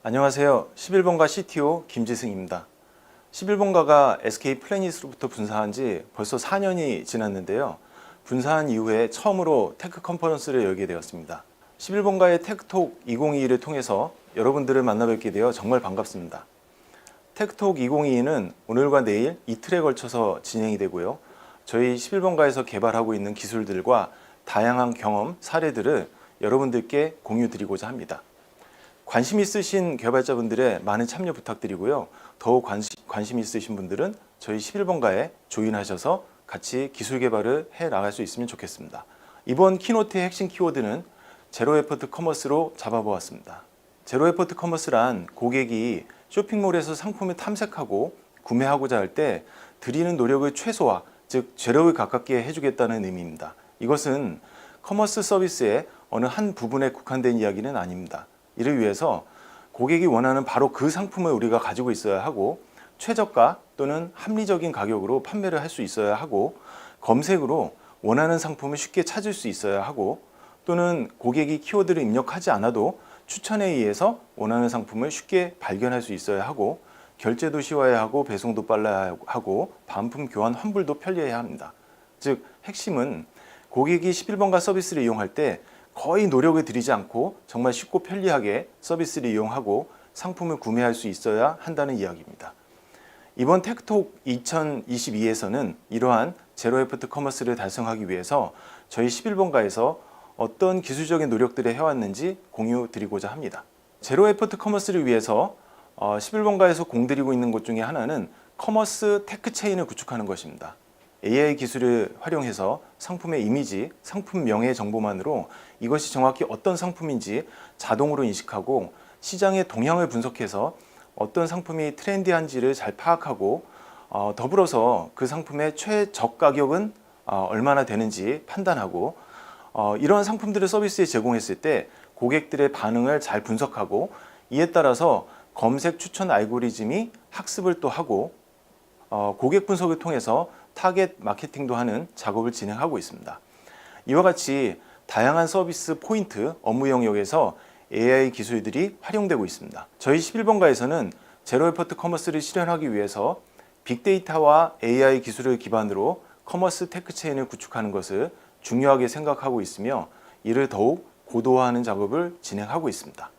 안녕하세요. 11번가 CTO 김지승입니다. 11번가가 SK 플래닛으로부터 분사한 지 벌써 4년이 지났는데요. 분사한 이후에 처음으로 테크 컨퍼런스를 열게 되었습니다. 11번가의 테크톡 2022를 통해서 여러분들을 만나뵙게 되어 정말 반갑습니다. 테크톡 2022는 오늘과 내일 이틀에 걸쳐서 진행이 되고요. 저희 11번가에서 개발하고 있는 기술들과 다양한 경험, 사례들을 여러분들께 공유 드리고자 합니다. 관심 있으신 개발자분들의 많은 참여 부탁드리고요. 더욱 관심, 관심 있으신 분들은 저희 11번가에 조인하셔서 같이 기술 개발을 해 나갈 수 있으면 좋겠습니다. 이번 키노트의 핵심 키워드는 제로 에포트 커머스로 잡아보았습니다. 제로 에포트 커머스란 고객이 쇼핑몰에서 상품을 탐색하고 구매하고자 할 때 드리는 노력을 최소화, 즉 제로에 가깝게 해주겠다는 의미입니다. 이것은 커머스 서비스의 어느 한 부분에 국한된 이야기는 아닙니다. 이를 위해서 고객이 원하는 바로 그 상품을 우리가 가지고 있어야 하고 최저가 또는 합리적인 가격으로 판매를 할 수 있어야 하고 검색으로 원하는 상품을 쉽게 찾을 수 있어야 하고 또는 고객이 키워드를 입력하지 않아도 추천에 의해서 원하는 상품을 쉽게 발견할 수 있어야 하고 결제도 쉬워야 하고 배송도 빨라야 하고 반품 교환 환불도 편리해야 합니다. 즉 핵심은 고객이 11번가 서비스를 이용할 때 거의 노력을 들이지 않고 정말 쉽고 편리하게 서비스를 이용하고 상품을 구매할 수 있어야 한다는 이야기입니다. 이번 테크톡 2022에서는 이러한 제로 에포트 커머스를 달성하기 위해서 저희 11번가에서 어떤 기술적인 노력들을 해왔는지 공유 드리고자 합니다. 제로 에포트 커머스를 위해서 11번가에서 공들이고 있는 것 중에 하나는 커머스 테크 체인을 구축하는 것입니다. AI 기술을 활용해서 상품의 이미지, 상품 명의 정보만으로 이것이 정확히 어떤 상품인지 자동으로 인식하고 시장의 동향을 분석해서 어떤 상품이 트렌디한지를 잘 파악하고 어, 더불어서 그 상품의 최적 가격은 어, 얼마나 되는지 판단하고 어, 이러한 상품들을 서비스에 제공했을 때 고객들의 반응을 잘 분석하고 이에 따라서 검색 추천 알고리즘이 학습을 또 하고 어, 고객 분석을 통해서 타겟 마케팅도 하는 작업을 진행하고 있습니다. 이와 같이 다양한 서비스 포인트 업무 영역에서 AI 기술들이 활용되고 있습니다. 저희 11번가에서는 제로 에포트 커머스를 실현하기 위해서 빅데이터와 AI 기술을 기반으로 커머스 테크 체인을 구축하는 것을 중요하게 생각하고 있으며 이를 더욱 고도화하는 작업을 진행하고 있습니다.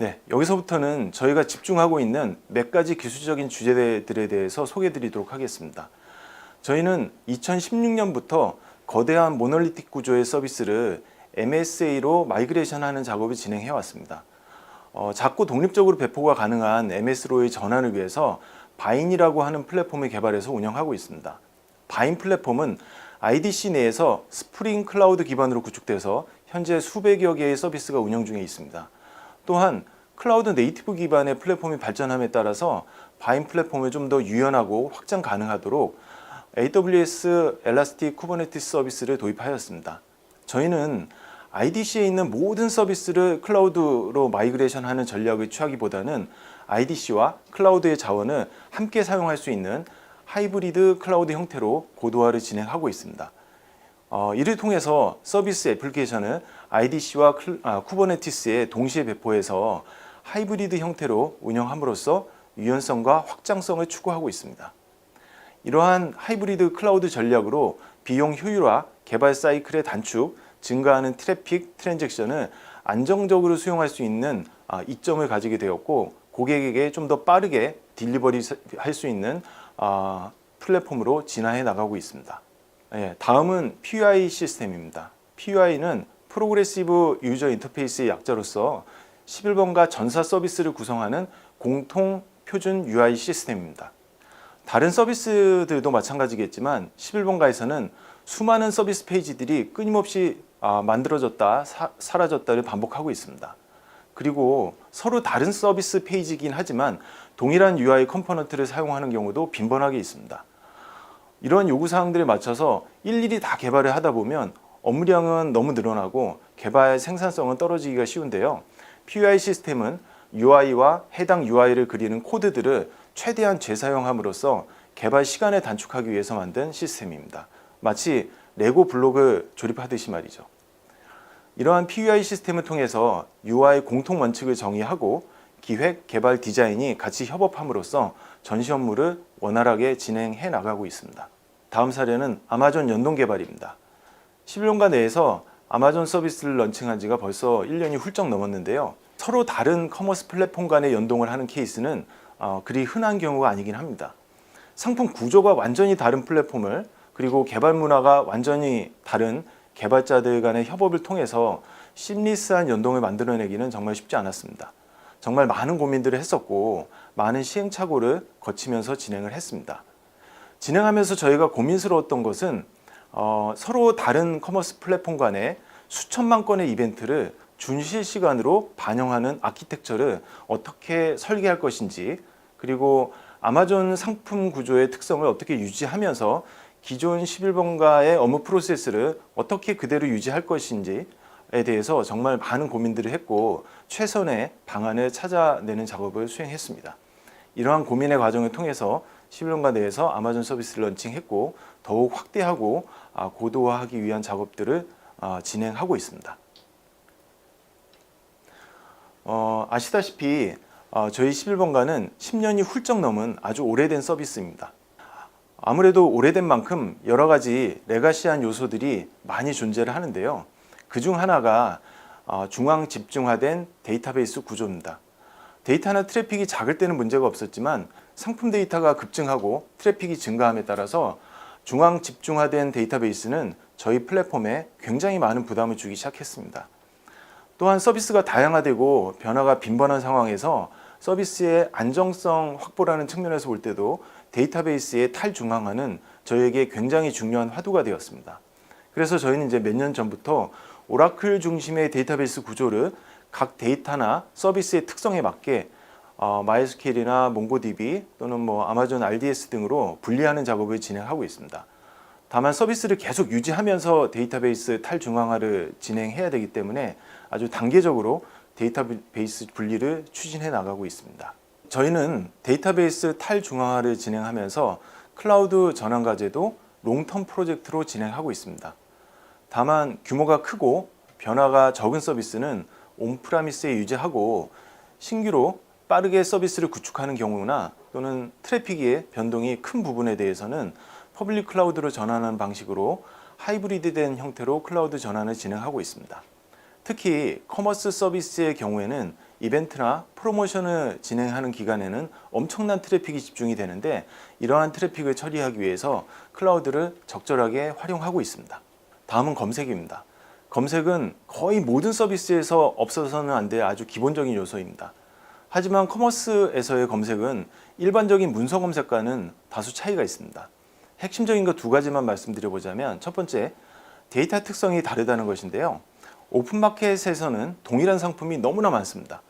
네, 여기서부터는 저희가 집중하고 있는 몇 가지 기술적인 주제들에 대해서 소개해 드리도록 하겠습니다. 저희는 2016년부터 거대한 모널리틱 구조의 서비스를 MSA로 마이그레이션하는 작업을 진행해 왔습니다. 어, 작고 독립적으로 배포가 가능한 MS로의 전환을 위해서 바인이라고 하는 플랫폼을 개발해서 운영하고 있습니다. 바인 플랫폼은 IDC 내에서 스프링 클라우드 기반으로 구축돼서 현재 수백여 개의 서비스가 운영 중에 있습니다. 또한 클라우드 네이티브 기반의 플랫폼이 발전함에 따라서 바인 플랫폼을 좀더 유연하고 확장 가능하도록 AWS 엘라스틱 쿠버네티스 서비스를 도입하였습니다. 저희는 IDC에 있는 모든 서비스를 클라우드로 마이그레이션 하는 전략을 취하기보다는 IDC와 클라우드의 자원을 함께 사용할 수 있는 하이브리드 클라우드 형태로 고도화를 진행하고 있습니다. 어, 이를 통해서 서비스 애플리케이션을 IDC와 클, 아, 쿠버네티스에 동시에 배포해서 하이브리드 형태로 운영함으로써 유연성과 확장성을 추구하고 있습니다. 이러한 하이브리드 클라우드 전략으로 비용 효율화, 개발 사이클의 단축, 증가하는 트래픽, 트랜잭션을 안정적으로 수용할 수 있는 아, 이점을 가지게 되었고 고객에게 좀 더 빠르게 딜리버리 할 수 있는 아, 플랫폼으로 진화해 나가고 있습니다. 예, 다음은 PUI 시스템입니다. PUI는 프로그레시브 유저 인터페이스의 약자로서 11번가 전사 서비스를 구성하는 공통 표준 UI 시스템입니다. 다른 서비스들도 마찬가지겠지만 11번가에서는 수많은 서비스 페이지들이 끊임없이 아, 만들어졌다 사, 사라졌다를 반복하고 있습니다. 그리고 서로 다른 서비스 페이지이긴 하지만 동일한 UI 컴포넌트를 사용하는 경우도 빈번하게 있습니다. 이런 요구 사항들에 맞춰서 일일이 다 개발을 하다 보면 업무량은 너무 늘어나고 개발 생산성은 떨어지기가 쉬운데요. PUI 시스템은 UI와 해당 UI를 그리는 코드들을 최대한 재사용함으로써 개발 시간을 단축하기 위해서 만든 시스템입니다. 마치 레고 블록을 조립하듯이 말이죠. 이러한 PUI 시스템을 통해서 UI 공통 원칙을 정의하고 기획, 개발, 디자인이 같이 협업함으로써 전시 업무를 원활하게 진행해 나가고 있습니다. 다음 사례는 아마존 연동 개발입니다. 11년간 내에서 아마존 서비스를 런칭한 지가 벌써 1년이 훌쩍 넘었는데요. 서로 다른 커머스 플랫폼 간의 연동을 하는 케이스는 어, 그리 흔한 경우가 아니긴 합니다. 상품 구조가 완전히 다른 플랫폼을 그리고 개발 문화가 완전히 다른 개발자들 간의 협업을 통해서 심리스한 연동을 만들어내기는 정말 쉽지 않았습니다. 정말 많은 고민들을 했었고 많은 시행착오를 거치면서 진행을 했습니다. 진행하면서 저희가 고민스러웠던 것은 어, 서로 다른 커머스 플랫폼 간의 수천만 건의 이벤트를 준실시간으로 반영하는 아키텍처를 어떻게 설계할 것인지 그리고 아마존 상품 구조의 특성을 어떻게 유지하면서 기존 11번가의 업무 프로세스를 어떻게 그대로 유지할 것인지에 대해서 정말 많은 고민들을 했고 최선의 방안을 찾아내는 작업을 수행했습니다. 이러한 고민의 과정을 통해서 11년간 내에서 아마존 서비스를 런칭했고 더욱 확대하고 아, 고도화하기 위한 작업들을 아, 진행하고 있습니다. 어, 아시다시피 어, 저희 11번가는 10년이 훌쩍 넘은 아주 오래된 서비스입니다. 아무래도 오래된 만큼 여러 가지 레가시한 요소들이 많이 존재를 하는데요. 그 중 하나가 어, 중앙 집중화된 데이터베이스 구조입니다. 데이터나 트래픽이 작을 때는 문제가 없었지만 상품 데이터가 급증하고 트래픽이 증가함에 따라서 중앙 집중화된 데이터베이스는 저희 플랫폼에 굉장히 많은 부담을 주기 시작했습니다. 또한 서비스가 다양화되고 변화가 빈번한 상황에서 서비스의 안정성 확보라는 측면에서 볼 때도 데이터베이스의 탈중앙화는 저희에게 굉장히 중요한 화두가 되었습니다. 그래서 저희는 이제 몇 년 전부터 오라클 중심의 데이터베이스 구조를 각 데이터나 서비스의 특성에 맞게 어, MySQL이나 MongoDB 또는 뭐 아마존 RDS 등으로 분리하는 작업을 진행하고 있습니다. 다만 서비스를 계속 유지하면서 데이터베이스 탈중앙화를 진행해야 되기 때문에 아주 단계적으로 데이터베이스 분리를 추진해 나가고 있습니다. 저희는 데이터베이스 탈중앙화를 진행하면서 클라우드 전환 과제도 롱텀 프로젝트로 진행하고 있습니다. 다만 규모가 크고 변화가 적은 서비스는 온프라미스에 유지하고 신규로 빠르게 서비스를 구축하는 경우나 또는 트래픽의 변동이 큰 부분에 대해서는 퍼블릭 클라우드로 전환하는 방식으로 하이브리드된 형태로 클라우드 전환을 진행하고 있습니다. 특히 커머스 서비스의 경우에는 이벤트나 프로모션을 진행하는 기간에는 엄청난 트래픽이 집중이 되는데 이러한 트래픽을 처리하기 위해서 클라우드를 적절하게 활용하고 있습니다. 다음은 검색입니다. 검색은 거의 모든 서비스에서 없어서는 안 될 아주 기본적인 요소입니다. 하지만 커머스에서의 검색은 일반적인 문서 검색과는 다소 차이가 있습니다. 핵심적인 것 두 가지만 말씀드려보자면 첫 번째, 데이터 특성이 다르다는 것인데요. 오픈마켓에서는 동일한 상품이 너무나 많습니다.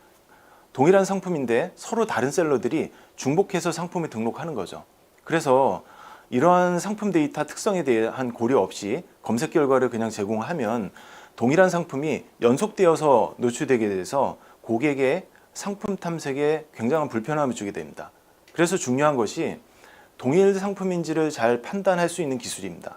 동일한 상품인데 서로 다른 셀러들이 중복해서 상품을 등록하는 거죠. 그래서 이러한 상품 데이터 특성에 대한 고려 없이 검색 결과를 그냥 제공하면 동일한 상품이 연속되어서 노출되게 돼서 고객의 상품 탐색에 굉장한 불편함을 주게 됩니다. 그래서 중요한 것이 동일 상품인지를 잘 판단할 수 있는 기술입니다.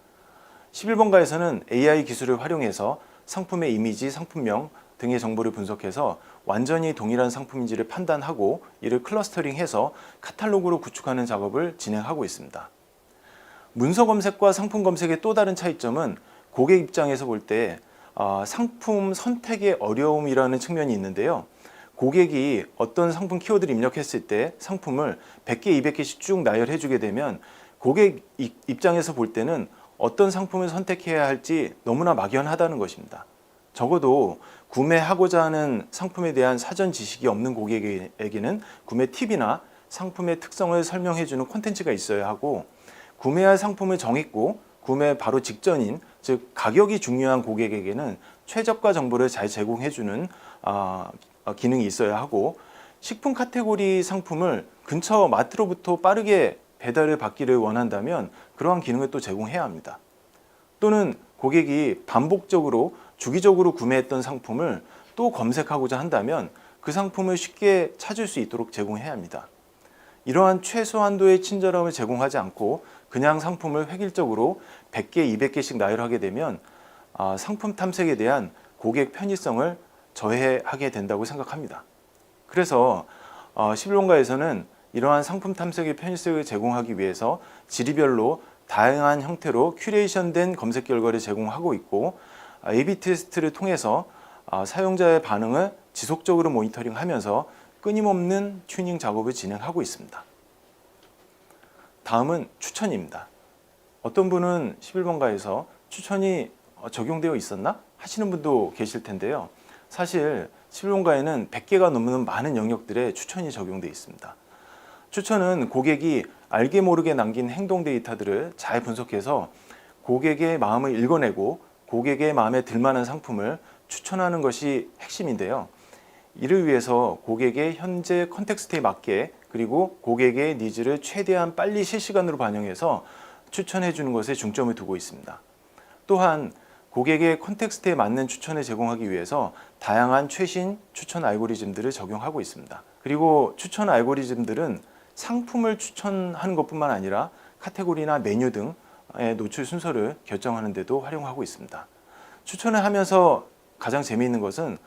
11번가에서는 AI 기술을 활용해서 상품의 이미지, 상품명 등의 정보를 분석해서 완전히 동일한 상품인지를 판단하고 이를 클러스터링해서 카탈로그로 구축하는 작업을 진행하고 있습니다. 문서 검색과 상품 검색의 또 다른 차이점은 고객 입장에서 볼때 어, 상품 선택의 어려움이라는 측면이 있는데요. 고객이 어떤 상품 키워드를 입력했을 때 상품을 100개, 200개씩 쭉 나열해 주게 되면 고객 입장에서 볼 때는 어떤 상품을 선택해야 할지 너무나 막연하다는 것입니다. 적어도 구매하고자 하는 상품에 대한 사전 지식이 없는 고객에게는 구매 팁이나 상품의 특성을 설명해 주는 콘텐츠가 있어야 하고 구매할 상품을 정했고 구매 바로 직전인 즉 가격이 중요한 고객에게는 최저가 정보를 잘 제공해 주는 어, 기능이 있어야 하고 식품 카테고리 상품을 근처 마트로부터 빠르게 배달을 받기를 원한다면 그러한 기능을 또 제공해야 합니다. 또는 고객이 반복적으로 주기적으로 구매했던 상품을 또 검색하고자 한다면 그 상품을 쉽게 찾을 수 있도록 제공해야 합니다. 이러한 최소한도의 친절함을 제공하지 않고 그냥 상품을 획일적으로 100개, 200개씩 나열하게 되면 아, 상품 탐색에 대한 고객 편의성을 저해하게 된다고 생각합니다. 그래서 어, 11번가에서는 이러한 상품 탐색의 편의성을 제공하기 위해서 지리별로 다양한 형태로 큐레이션된 검색 결과를 제공하고 있고 아, A/B 테스트를 통해서 아, 사용자의 반응을 지속적으로 모니터링하면서 끊임없는 튜닝 작업을 진행하고 있습니다. 다음은 추천입니다. 어떤 분은 11번가에서 추천이 어, 적용되어 있었나 하시는 분도 계실 텐데요. 사실 11번가에는 100개가 넘는 많은 영역들에 추천이 적용되어 있습니다. 추천은 고객이 알게 모르게 남긴 행동 데이터들을 잘 분석해서 고객의 마음을 읽어내고 고객의 마음에 들만한 상품을 추천하는 것이 핵심인데요. 이를 위해서 고객의 현재 컨텍스트에 맞게 그리고 고객의 니즈를 최대한 빨리 실시간으로 반영해서 추천해 주는 것에 중점을 두고 있습니다. 또한 고객의 컨텍스트에 맞는 추천을 제공하기 위해서 다양한 최신 추천 알고리즘들을 적용하고 있습니다. 그리고 추천 알고리즘들은 상품을 추천하는 것뿐만 아니라 카테고리나 메뉴 등의 노출 순서를 결정하는 데도 활용하고 있습니다. 추천을 하면서 가장 재미있는 것은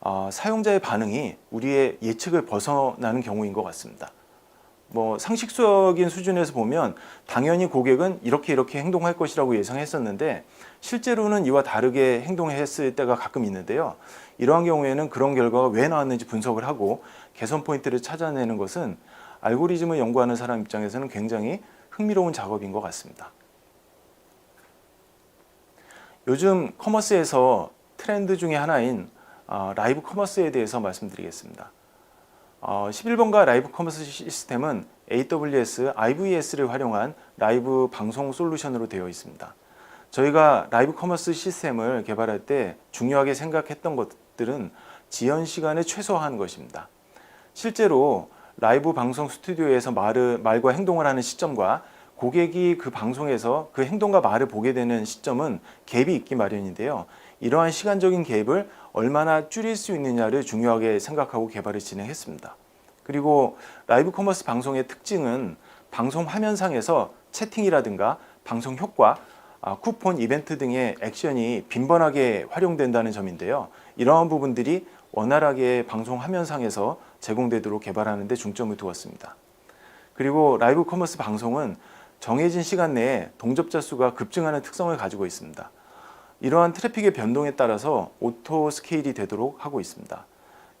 어, 사용자의 반응이 우리의 예측을 벗어나는 경우인 것 같습니다. 뭐 상식적인 수준에서 보면 당연히 고객은 이렇게 이렇게 행동할 것이라고 예상했었는데 실제로는 이와 다르게 행동했을 때가 가끔 있는데요. 이러한 경우에는 그런 결과가 왜 나왔는지 분석을 하고 개선 포인트를 찾아내는 것은 알고리즘을 연구하는 사람 입장에서는 굉장히 흥미로운 작업인 것 같습니다. 요즘 커머스에서 트렌드 중에 하나인 어, 라이브 커머스에 대해서 말씀드리겠습니다. 어, 11번가 라이브 커머스 시스템은 AWS IVS를 활용한 라이브 방송 솔루션으로 되어 있습니다. 저희가 라이브 커머스 시스템을 개발할 때 중요하게 생각했던 것들은 지연 시간을 최소화하는 것입니다. 실제로 라이브 방송 스튜디오에서 말을, 말과 행동을 하는 시점과 고객이 그 방송에서 그 행동과 말을 보게 되는 시점은 갭이 있기 마련인데요. 이러한 시간적인 갭을 얼마나 줄일 수 있느냐를 중요하게 생각하고 개발을 진행했습니다. 그리고 라이브 커머스 방송의 특징은 방송 화면상에서 채팅이라든가 방송 효과, 아, 쿠폰, 이벤트 등의 액션이 빈번하게 활용된다는 점인데요. 이러한 부분들이 원활하게 방송 화면상에서 제공되도록 개발하는 데 중점을 두었습니다. 그리고 라이브 커머스 방송은 정해진 시간 내에 동접자 수가 급증하는 특성을 가지고 있습니다. 이러한 트래픽의 변동에 따라서 오토 스케일이 되도록 하고 있습니다.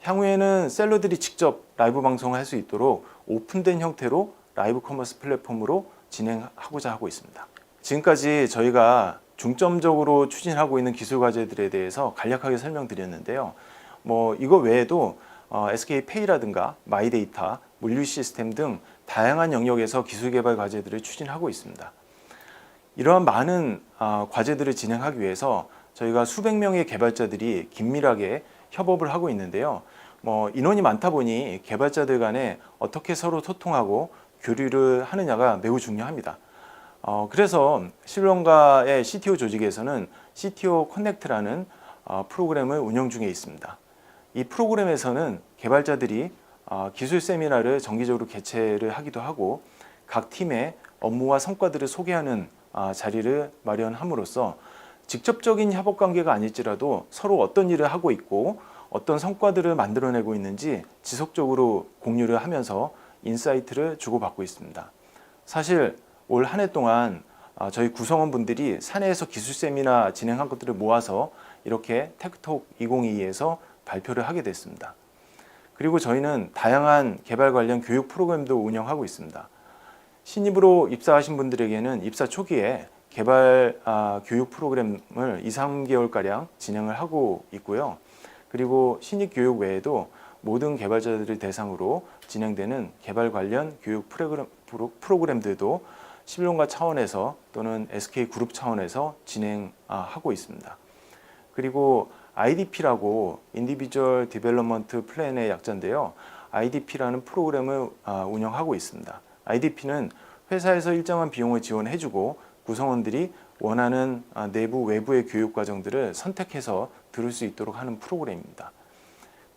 향후에는 셀러들이 직접 라이브 방송을 할 수 있도록 오픈된 형태로 라이브 커머스 플랫폼으로 진행하고자 하고 있습니다. 지금까지 저희가 중점적으로 추진하고 있는 기술 과제들에 대해서 간략하게 설명드렸는데요. 뭐 이거 외에도 어, SK페이라든가 마이데이터, 물류 시스템 등 다양한 영역에서 기술 개발 과제들을 추진하고 있습니다. 이러한 많은 아, 과제들을 진행하기 위해서 저희가 수백 명의 개발자들이 긴밀하게 협업을 하고 있는데요. 뭐 인원이 많다 보니 개발자들 간에 어떻게 서로 소통하고 교류를 하느냐가 매우 중요합니다. 어, 그래서 실론가의 CTO 조직에서는 CTO 커넥트라는 어, 프로그램을 운영 중에 있습니다. 이 프로그램에서는 개발자들이 어, 기술 세미나를 정기적으로 개최를 하기도 하고 각 팀의 업무와 성과들을 소개하는 아, 자리를 마련함으로써 직접적인 협업 관계가 아닐지라도 서로 어떤 일을 하고 있고 어떤 성과들을 만들어내고 있는지 지속적으로 공유를 하면서 인사이트를 주고받고 있습니다. 사실 올 한 해 동안 아, 저희 구성원분들이 사내에서 기술 세미나 진행한 것들을 모아서 이렇게 테크톡 2022에서 발표를 하게 됐습니다. 그리고 저희는 다양한 개발 관련 교육 프로그램도 운영하고 있습니다. 신입으로 입사하신 분들에게는 입사 초기에 개발 아, 교육 프로그램을 2, 3개월가량 진행을 하고 있고요. 그리고 신입 교육 외에도 모든 개발자들을 대상으로 진행되는 개발 관련 교육 프로그램, 프로그램들도 시빌론가 차원에서 또는 SK 그룹 차원에서 진행하고 있습니다. 그리고 IDP라고 인디비주얼 디벨롭먼트 플랜의 약자인데요. IDP라는 프로그램을 아, 운영하고 있습니다. IDP는 회사에서 일정한 비용을 지원해주고 구성원들이 원하는 아, 내부 외부의 교육 과정들을 선택해서 들을 수 있도록 하는 프로그램입니다.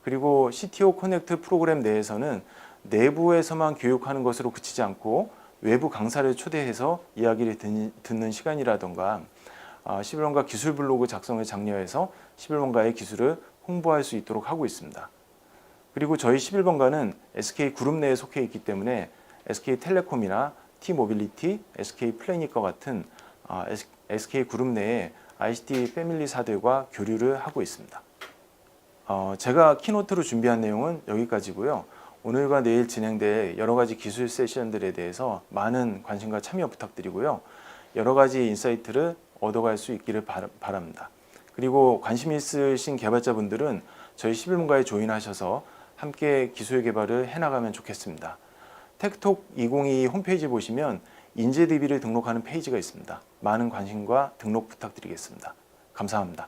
그리고 CTO 커넥트 프로그램 내에서는 내부에서만 교육하는 것으로 그치지 않고 외부 강사를 초대해서 이야기를 듣는 시간이라던가 아, 11번가 기술 블로그 작성에 장려해서 11번가의 기술을 홍보할 수 있도록 하고 있습니다. 그리고 저희 11번가는 SK 그룹 내에 속해 있기 때문에 SK텔레콤이나 T모빌리티, SK 플래닛과 같은 아, SK 그룹 내에 ICT 패밀리사들과 교류를 하고 있습니다. 어, 제가 키노트로 준비한 내용은 여기까지고요. 오늘과 내일 진행될 여러 가지 기술 세션들에 대해서 많은 관심과 참여 부탁드리고요. 여러 가지 인사이트를 얻어갈 수 있기를 바- 바랍니다. 그리고 관심 있으신 개발자분들은 저희 11문가에 조인하셔서 함께 기술 개발을 해나가면 좋겠습니다. 텍톡 2022 홈페이지 보시면 인재 DB를 등록하는 페이지가 있습니다. 많은 관심과 등록 부탁드리겠습니다. 감사합니다.